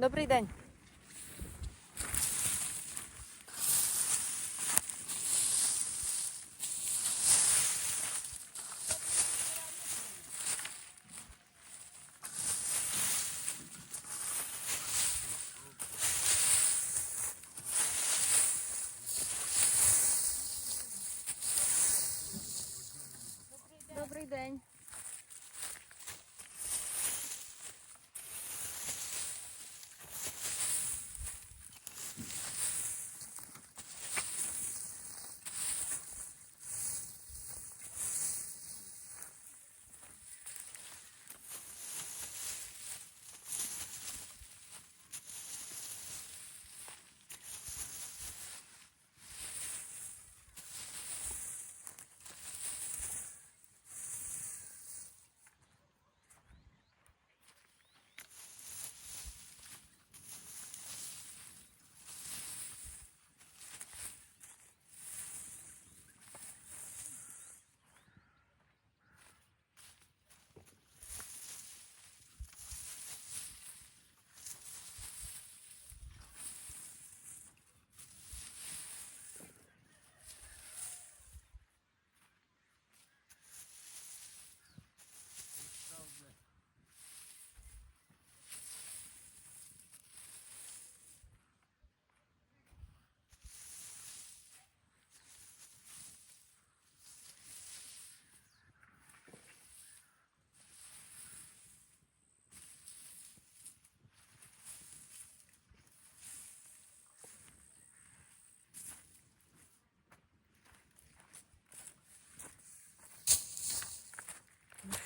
Добрий день. Добрий день.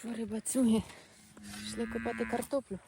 Ну бацюги. Пішли копати картоплю.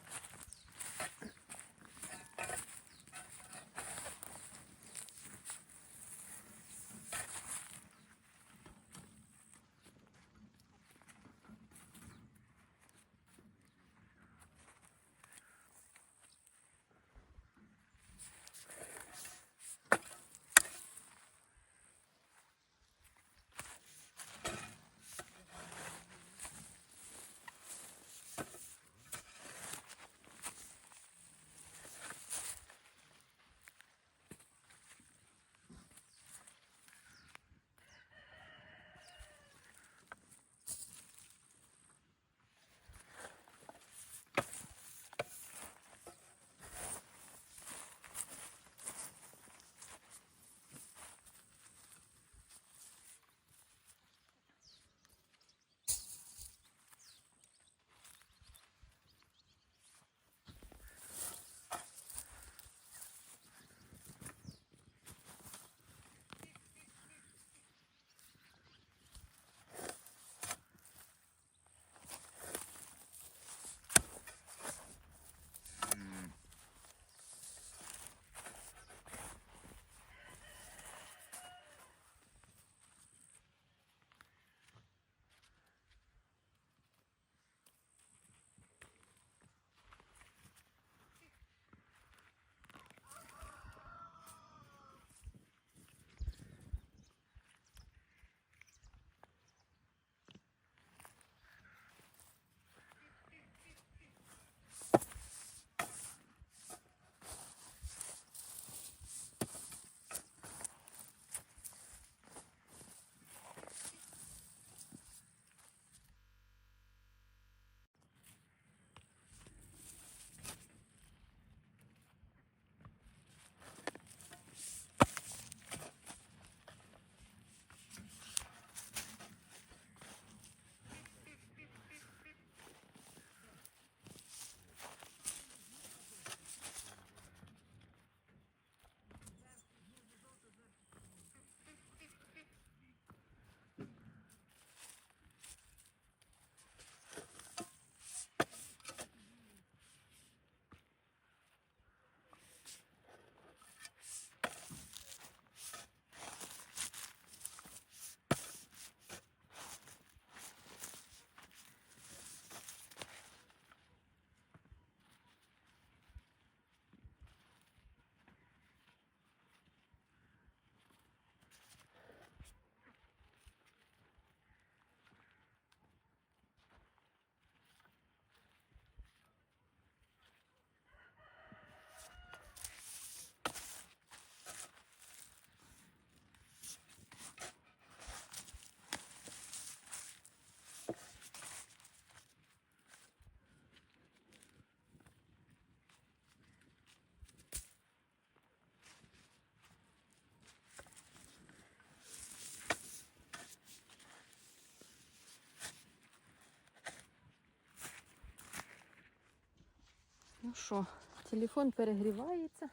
Ну що, телефон перегрівається.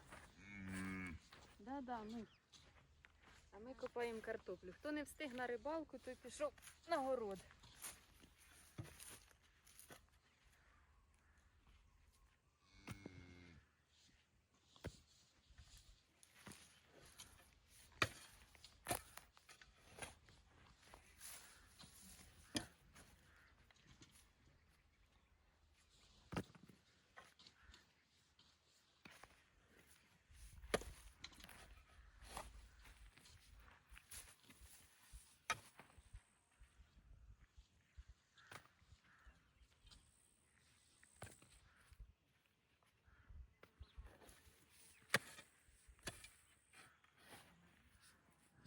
Да-да, ну. А ми копаємо картоплю. Хто не встиг на рибалку, той пішов на город.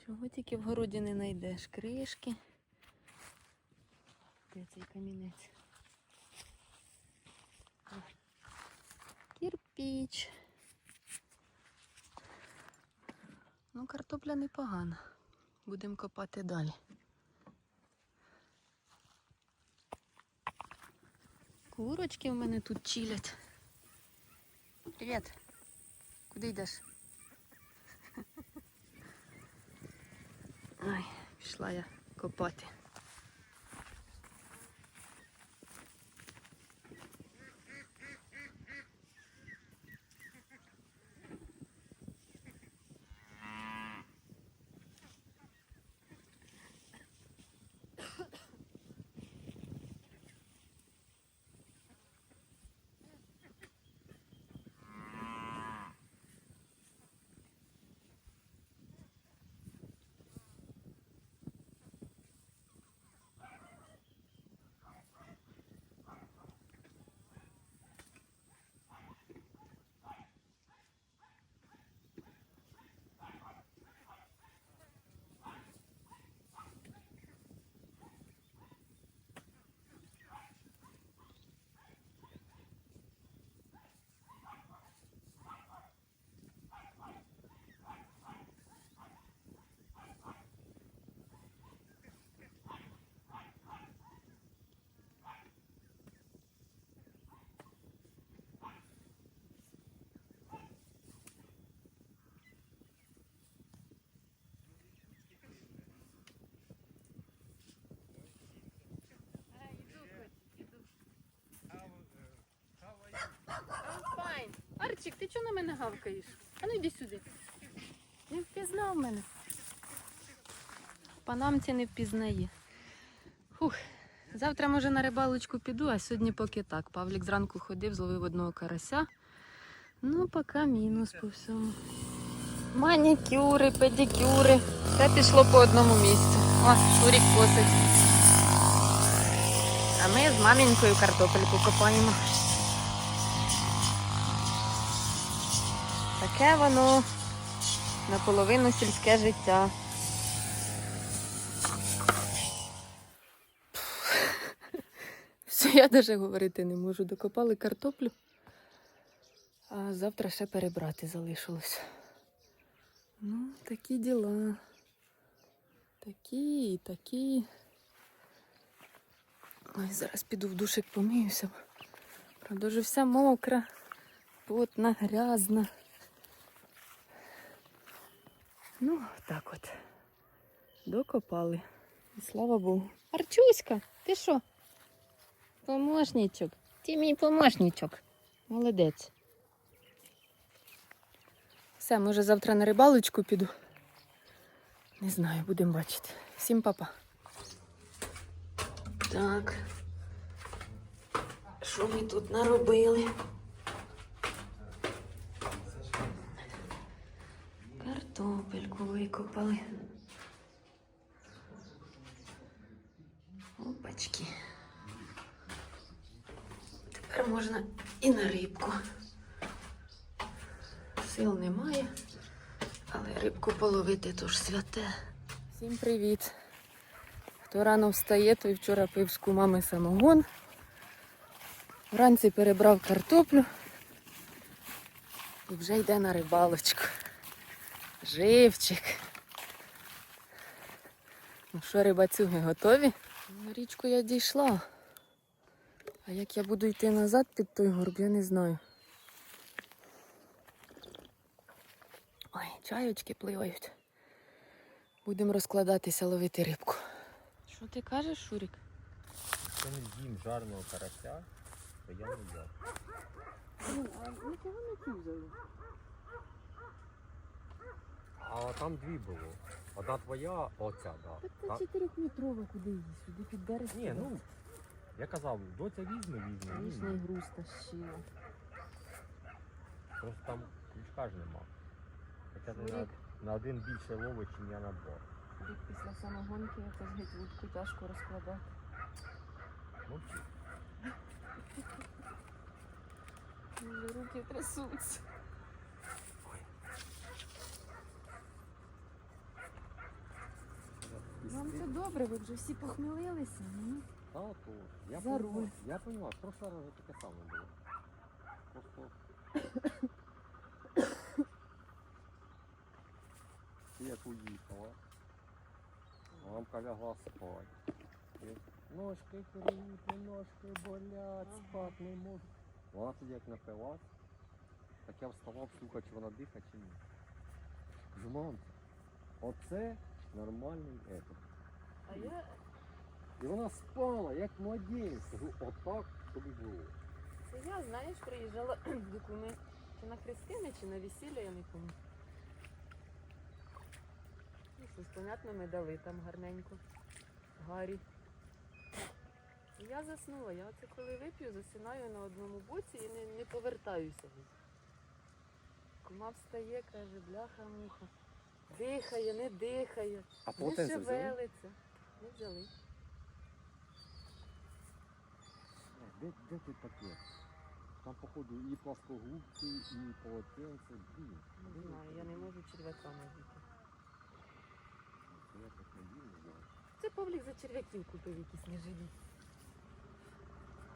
Чого тільки в городі не знайдеш? Кришки. Де цей камінець? Кірпіч. Ну, картопля непогана. Будемо копати далі. Курочки в мене тут чилять. Привіт. Куди йдеш? Ай, пішла я копати. Арчик, ти чого на мене гавкаєш? А ну йди сюди. Не впізнав мене. Панамці не впізнає. Фух. Завтра, може, на рибалочку піду, а сьогодні поки так. Павлік зранку ходив, зловив одного карася. Ну, поки мінус по всьому. Манікюри, педикюри. Все пішло по одному місцю. О, Шурік косить. А ми з мамінькою картопельку копаємо. Таке воно наполовину сільське життя. Все, я навіть говорити не можу. Докопали картоплю, а завтра ще перебрати залишилось. Ну, такі діла. Такі і такі. Ой, зараз піду в душик помиюся. Правда, вже вся мокра, потна, грязна. Ну, так от. Докопали. І слава Богу. Арчуська, ти що? Помощничок. Ти мій помощничок. Молодець. Все, може завтра на рибалочку піду. Не знаю, будемо бачити. Всім папа. Так. Що ми тут наробили? Картопельку викопали. Опачки. Тепер можна і на рибку. Сил немає, але рибку половити то ж святе. Всім привіт! Хто рано встає, той вчора пив з кумами самогон. Вранці перебрав картоплю і вже йде на рибалочку. Живчик. Ну що, рибацюги готові? На річку я дійшла. А як я буду йти назад під той горб, я не знаю. Ой, чайочки пливають. Будемо розкладатися, ловити рибку. Що ти кажеш, Шурік? Це не їм жарного карася, то я не я. Ну, а нічого не кузаю. А там дві було. Одна твоя, оця, да. Так це Та- чотирьохметрова, куди її? Сюди під берег. Ні, ну я казав, доця візьме, візьме. Вічний візьме. груз тащила. Просто там крючка ж нема. Хоча ти на, на один більше ловить, ніж я на два. Шурік після самогонки якось геть вудку тяжко розкладати. Мовчи. Вже руки трясуться. Вам це добре, ви вже всі похмелилися. Ну, Та то. Я За понимаю, руль. Я понимаю, в прошлый раз таке саме було. Просто. Ти як уїхала. Мамка лягла спать. І Ножки кривіти, ножки болять, Ага. спати не можу. Вона тоді як напилась, так я вставав, слухав, чи вона дихає, чи ні. Кажу, мам, оце нормальний етап. А я І вона спала, як младенець. Кажу, отак тобі було. Це я, знаєш, приїжджала в документ чи на Христини, чи на весілля, я не пам'ятаю. Ну, щось, понятно, ми дали там гарненько. Гарі. І я заснула. Я оце коли вип'ю, засинаю на одному боці і не, не повертаюся. Кума встає, каже, бляха муха. Дихає, не дихає, А не шевелиться. Не взяли. Де, де той пакет? Там, походу, і пласкогубці, і полотенце. Блін. Не знаю, я не можу черв'яка надіти. Це Я так не вірю, не. Це Павлік за черв'яків купив якісь неживі.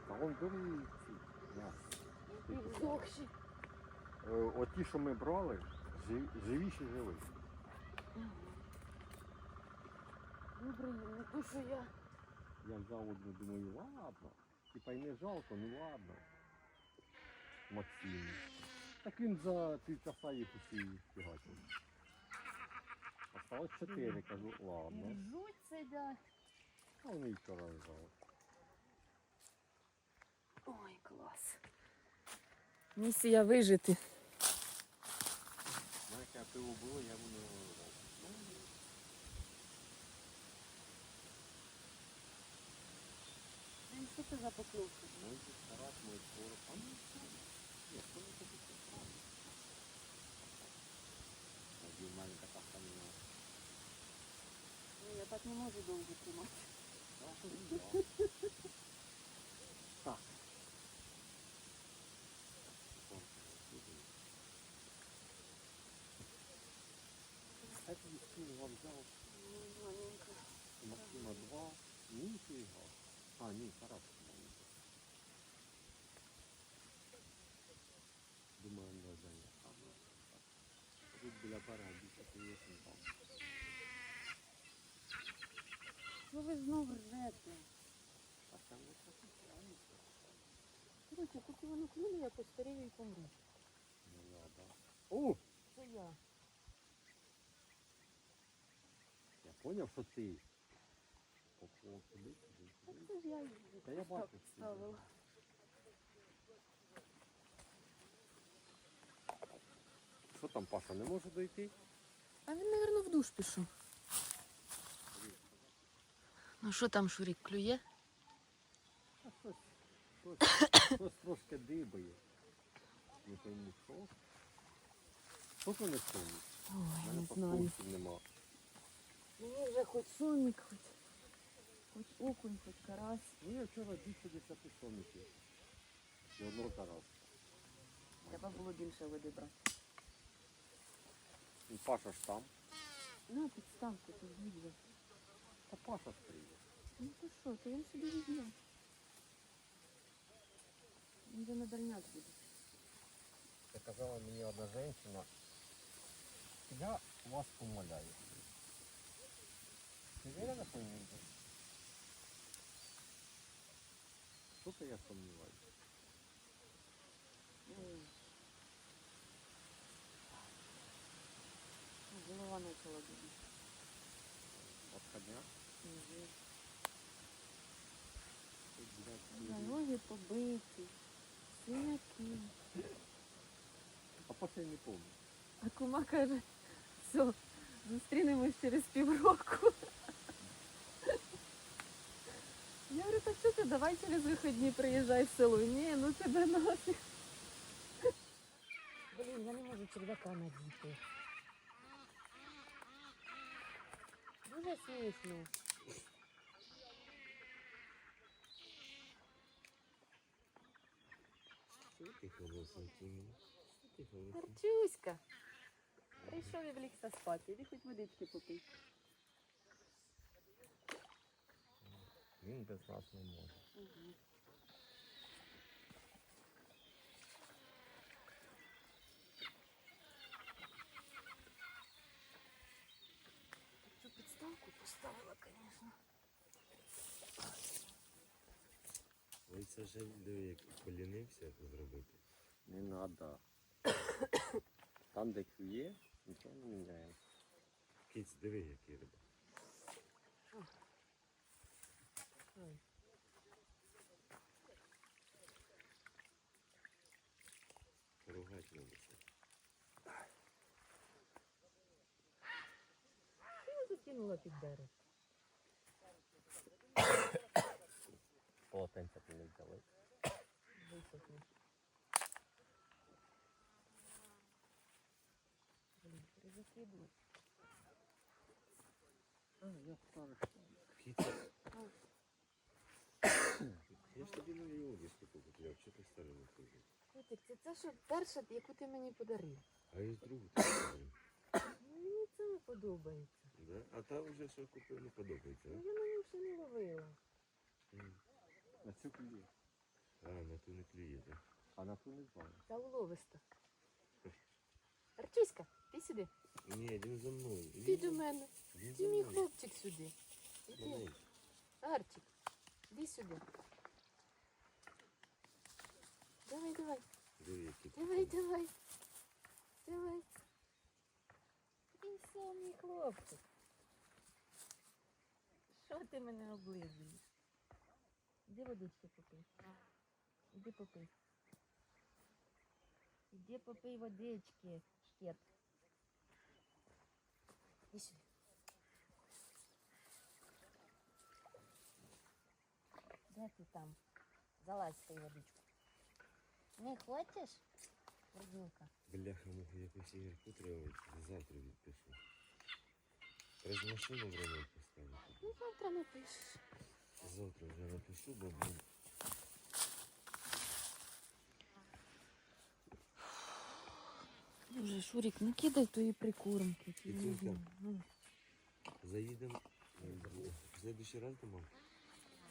Та вон дурні ці. м'ясо. І вдохші. Е, Оті, що ми брали, жи- живіші жили. Ну, блін, не то, що я. Я взяв одну, думаю, ладно. Типа й не жалко, ну ладно. Максим. Так він за півчаса їх усі фігачив. Осталось чотири, кажу, ладно. Жуть сидять. А вони і вчора лежали. Ой, клас. Місія вижити. Знаєш, як пиво було, я воно Що це за покльовка? Мой старат, мой скоро. А ну що? Ні, не тобі це правильно? Один маленька тахта не надо. Ну, я так не можу довго тримати. Так. Кстати, Юстин вам взял Ну, маленька. у Максима два, ну и фига. А, ні, Тарас. Думаю, не взяли. А, ну. Тут біля берега більше приїхав там. Що ви знов ржете? А там не правильно. Короче, поки воно клюне, я постарію і помру. Ну, да, да. О, Це я. я поняв, що ти. Туди, туди, Так це ж я її Та я бачу ставила. Що там, Паша, не може дойти? А він, мабуть, в душ пішов. Ну що там, Шурік, клює? А щось, щось, щось трошки дибає. Не пойму, що. То не сумні? Ой, не знаю. нема. Мені вже хоч сомік, хоч, хоч окунь, хоч карась. Ну я вчора більше 10 соміків. І одного Тараса. Треба було більше води брати. Ну, Паша ж там. На, підставку тут відео. Та Паша ж приїде. Ну то що, то він собі візьме. Він вже на дальняк буде. Це казала мені одна жінка. Я вас помоляю. Ти вірила, що він? Що Что-то я сомневаюсь. Ну, Зимований холодильник. Обходняк? Угу. Тут, блядь, За ноги побиті, синяки. А потім не помню. А кума каже, все, зустрінемось через півроку. Я говорю, так що ти давай через вихідні приїжджай в село. Ні, ну тебе нафіг. Блін, я не можу черв'яка надіти. Дуже смішно. Ти холосенький. Ти холосенький. Харчуська. Прийшов і влігся спати. Іди хоч водички попий. Він без нас не може. Цю підставку поставила, звісно. Ой, це ж диви, як полінився це зробити. Не треба. Там, де клює, нічого не міняє. Кіць, диви, який риба. Ой. Ругать треба це. Закинула під дерево. Полотенця ти не взяли. Висохне. Блін, перезакидую. А, я старий. Кіця. Я ж тобі нові обіски покупляв, що ти старий не купив? Котик, це це що перша, яку ти мені подарив. А і другу ти. Ну, мені це не подобається. Да? А та вже що купив, не подобається, Ну, а? я на нього ще не ловила. М. На цю клює. А, на ту не клює, так? А на ту не знаю. Та уловиста. Арчуська, ти сюди. Ні, він за мною. Він Ти за- до мене. Він Ти мій мною. хлопчик сюди. Іди. Маленький. Арчик, іди сюди. Давай, давай, Диви, який. давай, давай. Давай. Ти все, мій хлопчик. Що ти мене облизуєш? Іди водички попий. Іди попий. Іди попий водички, шкет. Іди сюди. Де ти там? Залазь в твою водичку. Не хочеш? Роднюка. Бляха, муха, якось ігорку треба завтра відпишу. Треба ж машину в ремонт поставити. Ну, завтра напишеш. Завтра вже напишу, бо блін, Боже, Шурік, не кидай тої прикормки. ті, Кицюнька. ну, ну. заїдемо в следующий раз домой.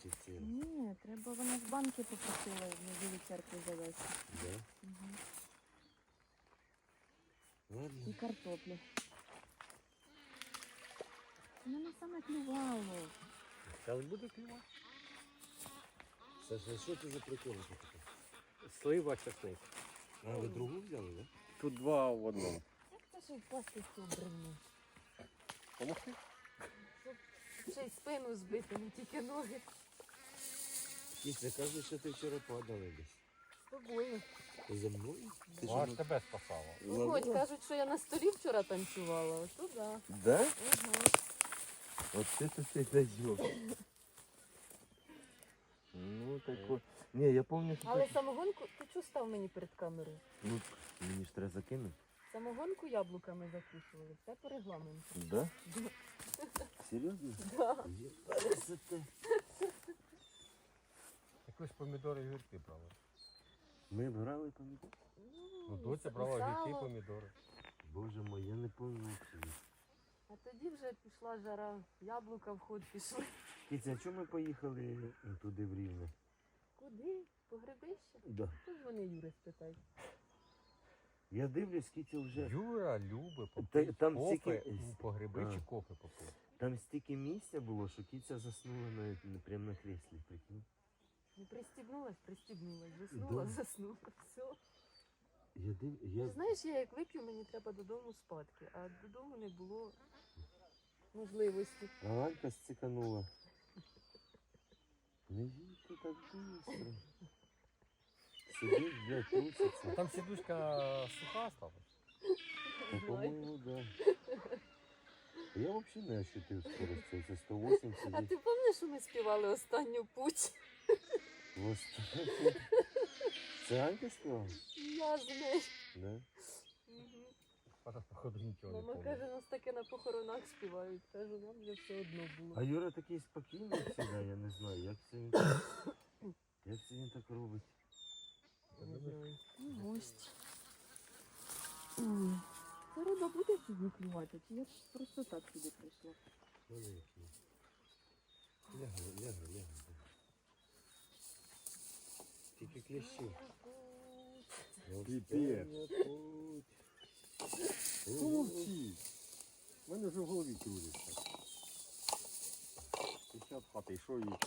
Чи? Ні, треба вона з банки попросила в неділю церкву завести. Да? Угу. І Ладно. картоплю. Мене саме клювало. Зараз буде клювати. Саша, що ти за така? Слива чесник. А, ви другу взяли, да? Тут два в одному. Як це ж впасти в цю бревну? Помогти? Ще й спину збити, не тільки ноги. Кісь, кажуть, що ти вчора падала десь. З тобою. За мною? Ти Ну, аж тебе спасало. Виходь, кажуть, що я на столі вчора танцювала. Ото да. Да? Угу. От це то ти даєш. Ну, тако. Ні, я пам'ятаю, що Але так- самогонку, ти чого став мені перед камерою? Ну, мені ж треба закинути. Самогонку яблуками закусували. Все по регламенту. Да? Серйозно? Да. Є. Якось помідори і гірки брали. Ми брали помідор. Ну, доця брала гірки і помідори. Боже мой, я не пам'ятаю. А тоді вже пішла жара, яблука в ход пішли. Кіця, а чому ми поїхали туди в Рівне? Куди? По грибище? Да. Тут вони Юри спитай. Я дивлюсь, Кіця вже. Юра любить Та- там кофе, стільки- ну, по гриби А. чи кофе попити. Там стільки місця було, що Кіця заснула на, на, прямо на креслі, прикинь. Не пристібнулась, пристібнулась, заснула, Да. заснула. Все. Я див... Ти я... знаєш, я як вип'ю, мені треба додому спадки, а додому не було можливості. А Алька стіканула. Не їдьте так быстро. Сидить, блядь, труситься. там сідушка суха стала. Ну, по-моєму, да. Я взагалі не ощутив скорості. Це 180 А сидить ти пам'ятаєш, що ми співали останню путь? Це Анька сказала? Я з нею. Да? Вона, походу, нічого не Мама каже, нас таке на похоронах співають. Кажу, нам вже все одно було. А Юра такий спокійний завжди, я не знаю, як це він так, як це він так робить. Не знаю. Ну, Гость. Ой. Це риба буде сьогодні клювати, чи я просто так сюди прийшла? Лягай, лягай, лягай. Тільки кліщі. Піпець. У мене вже в голові кружиться. Після хати, і що болить.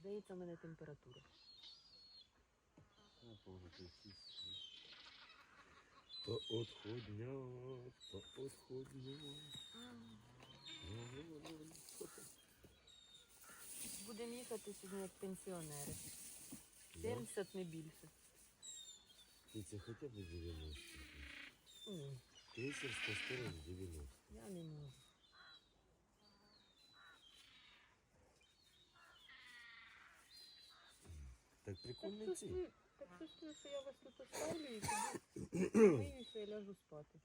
Здається, в мене температура. Ну, то Будемо їхати сьогодні як пенсіонери. Да? 70 не більше. І це хоча б 90. Ні, Крейсерська скорость 90. я не можу. Так прикольно ці. так чувствую, що я вас тут оставлю і тоді миюся і ляжу спати.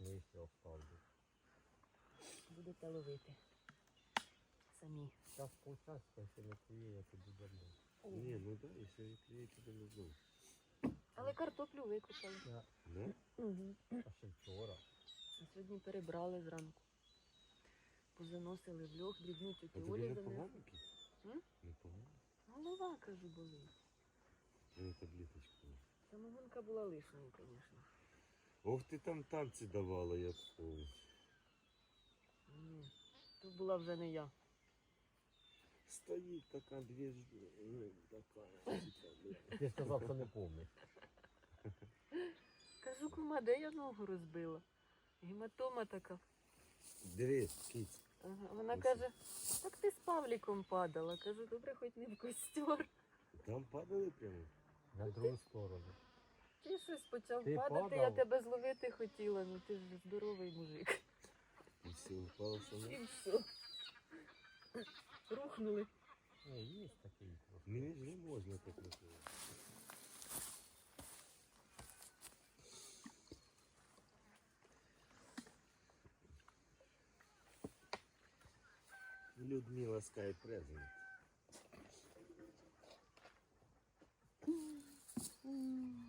Ми ще оставлю. Будете ловити. Самі. Зараз полчасика, якщо не клює, я тоді давно. Ні, ну да, якщо відкриє, то не знаю. Але картоплю викопали. Да? Угу. А ще вчора. А сьогодні перебрали зранку. Позаносили в льох, дрібну А тетю тобі Олі не занесли. погано? Кіт? М? Не погано? Голова, кажу, болить. Ну, таблеточку. Самогонка була лишньою, звісно. Ох ти там танці давала, я помню. Ні, то була вже не я. Стоїть така дві ж... ну, така. Ти сказав, що не помниш. Кажу, кума, де я ногу розбила? Гематома така. Диви, кіць. Ага. Вона Ось. каже, так ти з Павліком падала. Кажу, добре, хоч не в костер. Там падали прямо. На другу сторону. Ти щось почав Ти падати, я падав? тебе зловити хотіла, ну ти ж здоровий мужик. І все, упало саме. І все. Рухнули. Ні, є такий трошки. Мені ж не можна так робити. Людмила Sky Present. Боже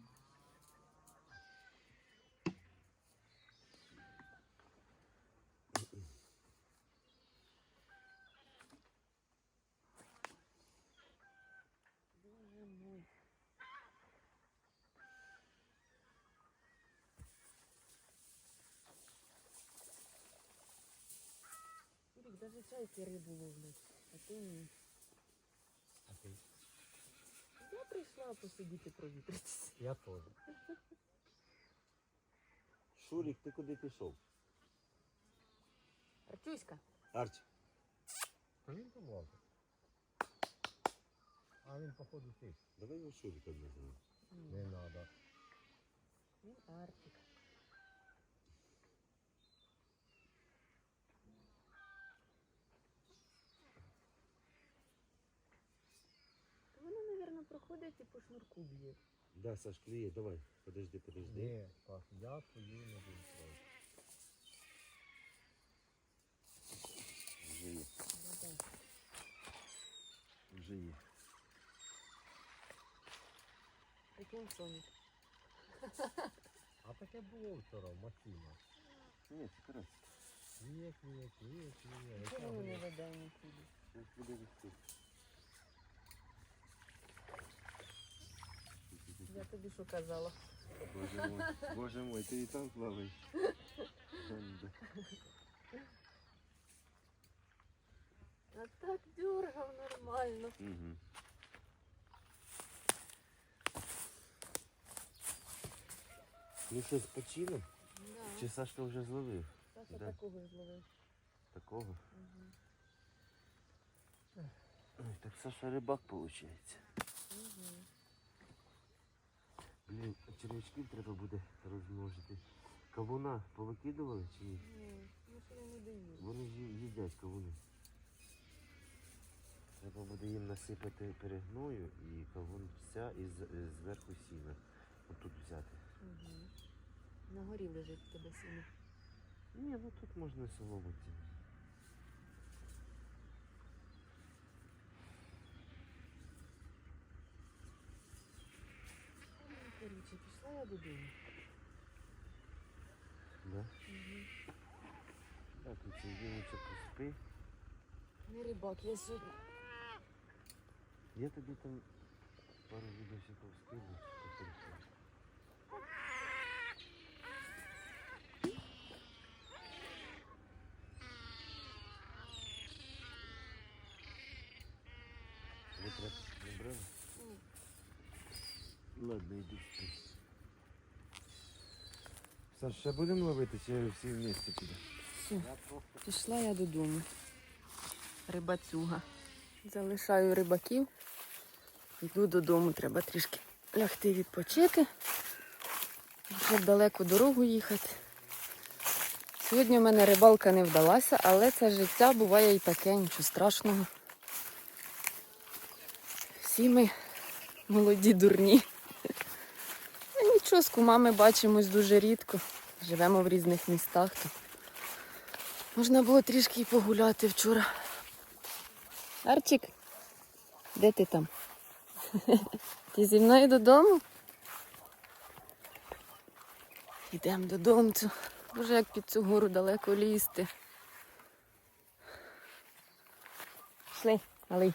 Рік, навіть чайки рибу ловлять, а ти ні. А ти? Я прийшла посидіти провітритися. Я теж. Шурік, ти куди пішов? Артюська, Арч, То він там лазить. А він, походу, ти. давай його Шуріком називаємо. Не треба. він Артик. Вона, мабуть, проходить і по шнурку б'є. Да, Саш, клює, давай. Подожди, подожди. Ні, Паш, я твою не буду трогати. Вже є. Да-да. Вже є. Прикинь, Сонік. А таке було вчора в Максима. Ні, це карась. Кліє, кліє, кліє, кліє. Чого воно не веде нікуди? Зараз буде вести. Я тобі що казала? Боже мой, боже мой, ти і там плаваєш. Ганда. А так дергав нормально. Угу. Ну що, з почином? Да. Чи Сашка вже зловив? Сашка Оце Да. такого зловив. Такого. Ой, так Саша рибак виходить. Блін, червячків треба буде розмножити. Кавуна повикидували чи ні? Ну, що вони дають? Вони ж їдять кавуни. Треба буде їм насипати перегною і кавун вся і з- зверху сіна. Отут взяти. На горі лежить в тебе сіно. Ні, ну тут можна солому ці. Короче, пішла я додому. Да? Так, і цей дівчинка поспи. Не рибак, я сьогодні. Я тобі там пару відосиків скину. Саш, ще будемо ловити, чи всі вместе піде? Все, пішла я додому. Рибацюга. Залишаю рибаків. Йду додому, треба трішки лягти відпочити. Вже далеку дорогу їхати. Сьогодні в мене рибалка не вдалася, але це життя буває і таке, нічого страшного. Всі ми молоді дурні. Нічого, з кумами бачимось дуже рідко. Живемо в різних містах. То можна було трішки і погуляти вчора. Арчик, де ти там? Ти зі мною додому? Йдемо додому. Боже, як під цю гору далеко лізти. Пішли, малий.